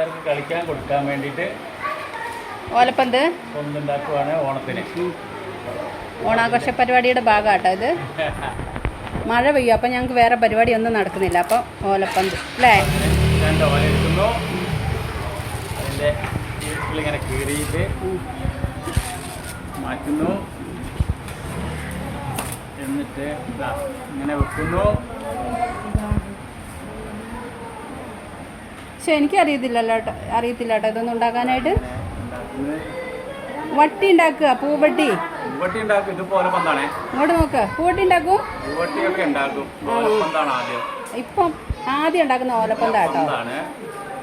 കളിക്കാൻ കൊടുക്കാൻ വേണ്ടിയിട്ട് ഓലപ്പന്ത്? പന്തുണ്ടാക്കുവാണ് ഓണത്തിന്. ഓണാഘോഷ പരിപാടിയുടെ ഭാഗമാട്ടോ ഇത്? മഴ പെയ്യും? അപ്പം ഞങ്ങൾക്ക് വേറെ പരിപാടി ഒന്നും നടക്കുന്നില്ല. അപ്പം ഓലപ്പന്ത് അല്ലേ? രണ്ട് ഓല എടുക്കുന്നു. അതിന്റെ ഇങ്ങനെ കീറിയിട്ട് മാറ്റുന്നു. എന്നിട്ട് ഇങ്ങനെ വെക്കുന്നു. പക്ഷെ എനിക്ക് അറിയത്തില്ലല്ലോ അറിയത്തില്ല കേട്ടോ ഇതൊന്നും ഉണ്ടാക്കാനായിട്ട്. വട്ടി ഉണ്ടാക്കുക പൂവട്ടി. ഇങ്ങോട്ട് നോക്ക് പൂവട്ടി ഉണ്ടാക്കും? ഇപ്പം ആദ്യം ഉണ്ടാക്കുന്ന ഓലപ്പന്ത കേട്ടോ.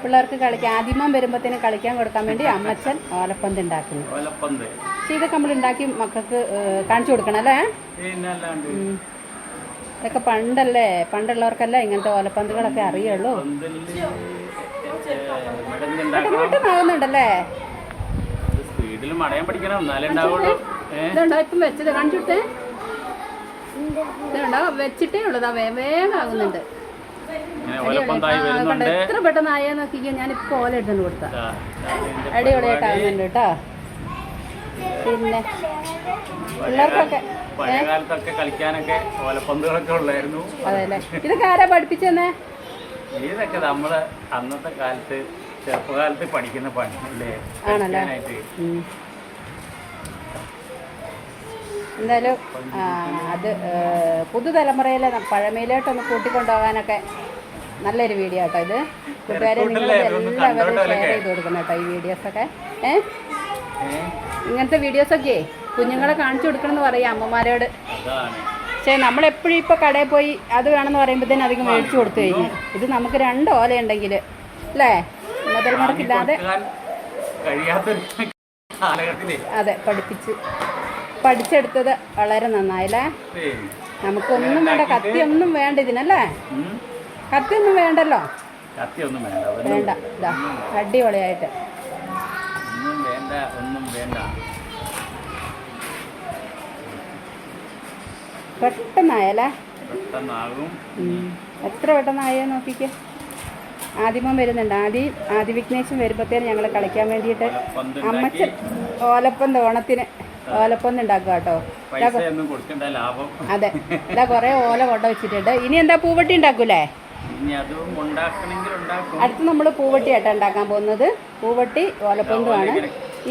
പിള്ളേർക്ക് കളിക്കാൻ ആദ്യമം വരുമ്പോഴത്തേനും കളിക്കാൻ കൊടുക്കാൻ വേണ്ടി അമ്മച്ചൻ ഓലപ്പന്ത് ഉണ്ടാക്കുന്നു. പക്ഷെ ഇതൊക്കെ നമ്മൾ ഉണ്ടാക്കി മക്കൾക്ക് കാണിച്ചു കൊടുക്കണം അല്ലേ. ഇതൊക്കെ പണ്ടല്ലേ പണ്ടുള്ളവർക്കല്ലേ ഇങ്ങനത്തെ ഓലപ്പന്തുകളൊക്കെ അറിയുള്ളൂ. പഠിക്കണം എന്നാലേ ഉണ്ടാവുള്ളൂ. ഏഹ് ഇതുണ്ടോ? ഇപ്പം വെച്ചത് കാണിച്ചു കൊടുത്തേ ഇതുണ്ടോ? വെച്ചിട്ടേ ഉള്ളതാ വേഗം ആകുന്നുണ്ട്. എത്ര പെട്ടെന്ന് നോക്കിക്കോ. ഞാൻ ഇപ്പോൾ ഓല എടുത്തു കൊടുത്ത. അടിപൊളിയായിട്ടാകുന്നുണ്ട് കേട്ടോ. പിന്നെ പിള്ളേർക്കൊക്കെ കളിക്കാനൊക്കെ ഓലപ്പന്തുകളൊക്കെ ഉള്ളായിരുന്നു. അതെല്ലേ ഇതൊക്കെ ആരാ പഠിപ്പിച്ചെന്നേ? ഇതൊക്കെ നമ്മൾ അന്നത്തെ കാലത്ത് ചെറുപ്പകാലത്ത് പഠിക്കുന്ന പണി അല്ലേ. എന്തായാലും അത് പുതുതലമുറയിലെ പഴമയിലോട്ടൊന്ന് കൂട്ടിക്കൊണ്ടുപോകാനൊക്കെ നല്ലൊരു വീഡിയോ കേട്ടോ ഇത്. കൂട്ടുകാരെ നിങ്ങൾ എല്ലാവരും? ഷെയർ ചെയ്ത് കൊടുക്കണം കേട്ടോ ഈ വീഡിയോസൊക്കെ. ഏ? ഇങ്ങനത്തെ വീഡിയോസൊക്കെ കുഞ്ഞുങ്ങളെ കാണിച്ചു കൊടുക്കണം എന്ന് പറയാം അമ്മമാരോട്. പക്ഷേ നമ്മളെപ്പോഴും ഇപ്പോൾ കടയിൽ പോയി അത് വേണമെന്ന് പറയുമ്പോഴത്തേനും അധികം മേടിച്ചു കൊടുത്തു കഴിഞ്ഞു. ഇത് നമുക്ക് രണ്ട് ഓലയുണ്ടെങ്കിൽ അല്ലേ? മുതൽ മുടക്കില്ലാതെ അതെ പഠിപ്പിച്ച്. പഠിച്ചെടുത്തത് വളരെ നന്നായില്ലേ? നമുക്കൊന്നും വേണ്ട കത്തിയൊന്നും വേണ്ട ഇതിനല്ലേ? കത്തി കത്തിയൊന്നും വേണ്ടല്ലോ? വേണ്ട ഇതാ അടിപൊളിയായിട്ട്. പെട്ടെന്നായല്ലേ? എത്ര പെട്ടെന്നായോ നോക്കിക്കേ? ആദ്യമം വരുന്നുണ്ട്. ആദി ആദി വിഘ്നേശൻ വരുമ്പോഴത്തേനും ഞങ്ങൾ കളിക്കാൻ വേണ്ടിയിട്ട് അമ്മച്ച അമ്മച്ചൻ ഓലപ്പന്ത് ഓണത്തിന് ഓലപ്പന്ത് ഉണ്ടാക്കുക കേട്ടോ. അതെ. ഇതാ കുറെ ഓല കൊണ്ട വെച്ചിട്ടുണ്ട്. ഇനി എന്താ പൂവട്ടി ഉണ്ടാക്കൂലേ? അടുത്ത് നമ്മൾ പൂവട്ടി ആയിട്ട് ഉണ്ടാക്കാൻ പോകുന്നത്. പൂവട്ടി ഓലപ്പന്തുമാണ്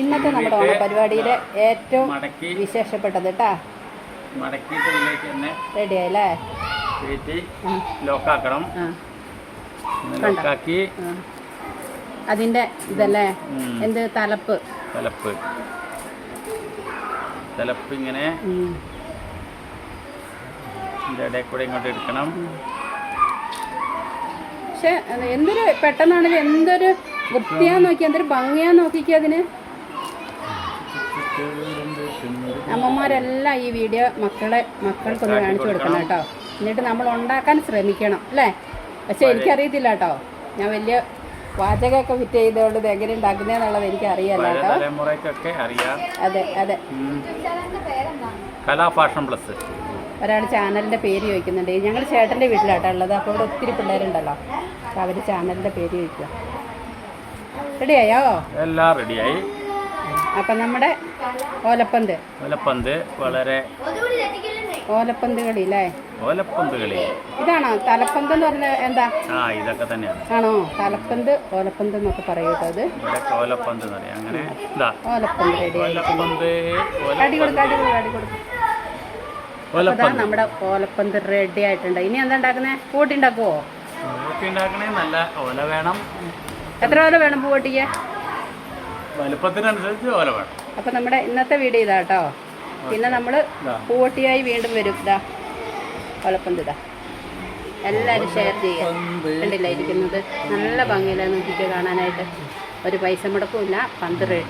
ഇന്നത്തെ നമ്മുടെ ഓണപരിപാടിയിലെ ഏറ്റവും വിശേഷപ്പെട്ടത് കേട്ടാ മടക്കിയിട്ട് ഇതിലേക്ക് തന്നെ റെഡി ആയില്ലേ കയറ്റി ലോക്കാക്കണം? ലോക്കാക്കി അതിന്റെ ഇതല്ലേ? എന്ത്? തലപ്പ്. തലപ്പ്. തലപ്പ് ഇങ്ങനെ ഇടയിൽ കൂടെ ഇങ്ങോട്ട് എടുക്കണം. പക്ഷെ എന്തൊരു പെട്ടെന്നാണെങ്കിൽ എന്തൊരു വൃത്തിയാ നോക്കി എന്തൊരു ഭംഗിയാ നോക്കിക്കുക അതിന്? അമ്മമാരെല്ലാം ഈ വീഡിയോ മക്കളെ മക്കൾക്കൊന്ന് കാണിച്ചു കൊടുക്കണം. കേട്ടോ. എന്നിട്ട് നമ്മൾ ഉണ്ടാക്കാൻ ശ്രമിക്കണം അല്ലേ? പക്ഷെ എനിക്കറിയത്തില്ല കേട്ടോ ഞാൻ വലിയ പാചകമൊക്കെ ഫിറ്റ് ചെയ്തുകൊണ്ട് ഇത് എങ്ങനെ ഉണ്ടാക്കുന്നതെന്നുള്ളത് എനിക്ക് തലമുറയ്ക്കൊക്കെ അറിയാം. അതെ അതെ. പ്ലസ്. ഒരാൾ ചാനലിന്റെ പേര് ചോദിക്കുന്നുണ്ട്. ഞങ്ങൾ ചേട്ടന്റെ വീട്ടിലാട്ടോ ഉള്ളത്. അപ്പോൾ ഇവിടെ ഒത്തിരി പിള്ളേരുണ്ടല്ലോ. അപ്പോൾ അവർ ചാനലിന്റെ പേര് ചോദിക്കുക റെഡിയായോ? എല്ലാം റെഡിയായി. അപ്പം നമ്മുടെ ഓലപ്പന്ത്. ഓലപ്പന്ത് വളരെ ഓലപ്പന്ത് കളി അല്ലേ? ഓലപ്പന്ത് കളി ഇതാണോ? തലപ്പന്ത് എന്ന് പറഞ്ഞ എന്താ? ആ ഇതൊക്കെ തന്നെയാണ്. ആണോ? തലപ്പന്ത് ഓലപ്പന്ത് എന്നൊക്കെ പറയും കേട്ടോ അത്. ഇവിടെ ഓലപ്പന്ത് എന്ന് പറയാം. അങ്ങനെ ഇതാ. ഓലപ്പന്ത് റെഡി ഓലപ്പന്ത് അടി കൊടുക്കുക അടി കൊടുക്കുക അടി നമ്മുടെ ഓലപ്പന്ത് റെഡി ആയിട്ടുണ്ട്. ഇനി എന്താ ഉണ്ടാക്കുന്നേ? പൂട്ടി ഉണ്ടാക്കുവോ? ഉണ്ടാക്കണേ നല്ല ഓല വേണം. എത്ര ഓല വേണം പൂവട്ടിക്ക്? വലുപ്പത്തിനനുസരിച്ച് ഓല വേണം. അപ്പൊ നമ്മുടെ ഇന്നത്തെ വീഡിയോ ഇതാട്ടോ പിന്നെ നമ്മൾ പൂട്ടിയായി പൂവട്ടിയായി വീണ്ടും വരും. ഇതാ. ഓലപ്പന്ത് ഇതാ എല്ലാവരും ഷെയർ ചെയ്യുക കണ്ടില്ല ഇരിക്കുന്നത്? നല്ല ഭംഗിയിലാണ് നോക്കിയിട്ട് കാണാനായിട്ട്. ഒരു പൈസ മുടക്കുമില്ല പന്ത് റെഡി